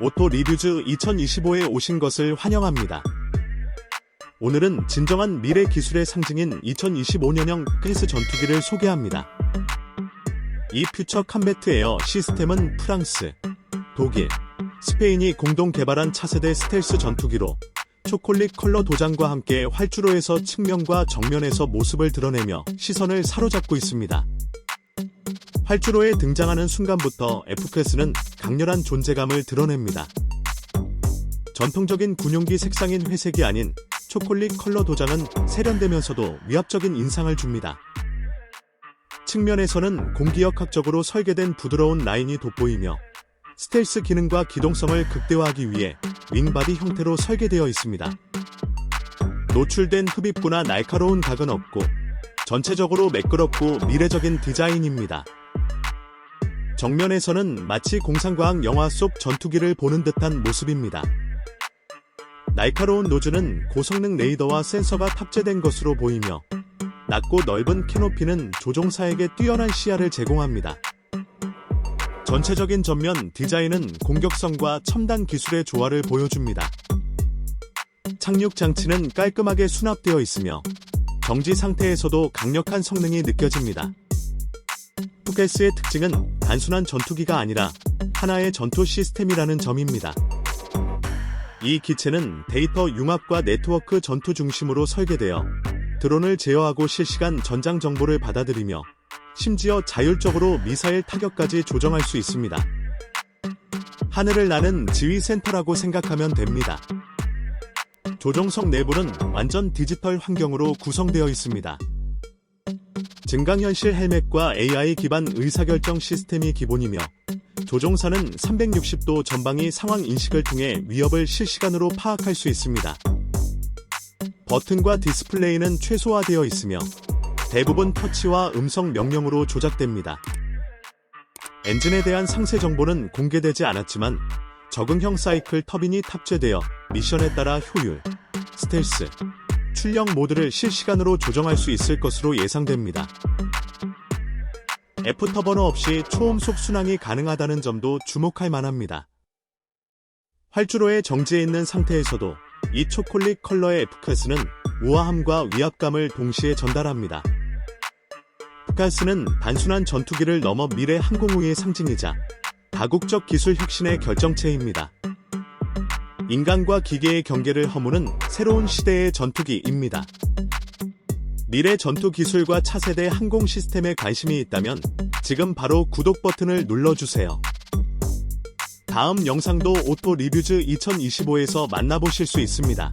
오토 리뷰즈 2025에 오신 것을 환영합니다. 오늘은 진정한 미래 기술의 상징인 2025년형 크리스 전투기를 소개합니다. 이 퓨처 컴배트 에어 시스템은 프랑스, 독일, 스페인이 공동 개발한 차세대 스텔스 전투기로 초콜릿 컬러 도장과 함께 활주로에서 측면과 정면에서 모습을 드러내며 시선을 사로잡고 있습니다. 활주로에 등장하는 순간부터 F클래스는 강렬한 존재감을 드러냅니다. 전통적인 군용기 색상인 회색이 아닌 초콜릿 컬러 도장은 세련되면서도 위압적인 인상을 줍니다. 측면에서는 공기역학적으로 설계된 부드러운 라인이 돋보이며 스텔스 기능과 기동성을 극대화하기 위해 윙바디 형태로 설계되어 있습니다. 노출된 흡입구나 날카로운 각은 없고 전체적으로 매끄럽고 미래적인 디자인입니다. 정면에서는 마치 공상과학 영화 속 전투기를 보는 듯한 모습입니다. 날카로운 노즈는 고성능 레이더와 센서가 탑재된 것으로 보이며 낮고 넓은 캐노피는 조종사에게 뛰어난 시야를 제공합니다. 전체적인 전면 디자인은 공격성과 첨단 기술의 조화를 보여줍니다. 착륙 장치는 깔끔하게 수납되어 있으며 정지 상태에서도 강력한 성능이 느껴집니다. 푸켓스의 특징은 단순한 전투기가 아니라 하나의 전투 시스템이라는 점입니다. 이 기체는 데이터 융합과 네트워크 전투 중심으로 설계되어 드론을 제어하고 실시간 전장 정보를 받아들이며 심지어 자율적으로 미사일 타격까지 조정할 수 있습니다. 하늘을 나는 지휘 센터라고 생각하면 됩니다. 조종석 내부는 완전 디지털 환경으로 구성되어 있습니다. 증강현실 헬멧과 AI 기반 의사결정 시스템이 기본이며 조종사는 360도 전방위 상황 인식을 통해 위협을 실시간으로 파악할 수 있습니다. 버튼과 디스플레이는 최소화되어 있으며 대부분 터치와 음성 명령으로 조작됩니다. 엔진에 대한 상세 정보는 공개되지 않았지만 적응형 사이클 터빈이 탑재되어 미션에 따라 효율, 스텔스, 출력 모드를 실시간으로 조정할 수 있을 것으로 예상됩니다. F터버너 없이 초음속 순항이 가능하다는 점도 주목할 만합니다. 활주로에 정지해 있는 상태에서도 이 초콜릿 컬러의 F클래스는 우아함과 위압감을 동시에 전달합니다. F클래스는 단순한 전투기를 넘어 미래 항공우의 상징이자 다국적 기술 혁신의 결정체입니다. 인간과 기계의 경계를 허무는 새로운 시대의 전투기입니다. 미래 전투 기술과 차세대 항공 시스템에 관심이 있다면 지금 바로 구독 버튼을 눌러주세요. 다음 영상도 오토 리뷰즈 2025에서 만나보실 수 있습니다.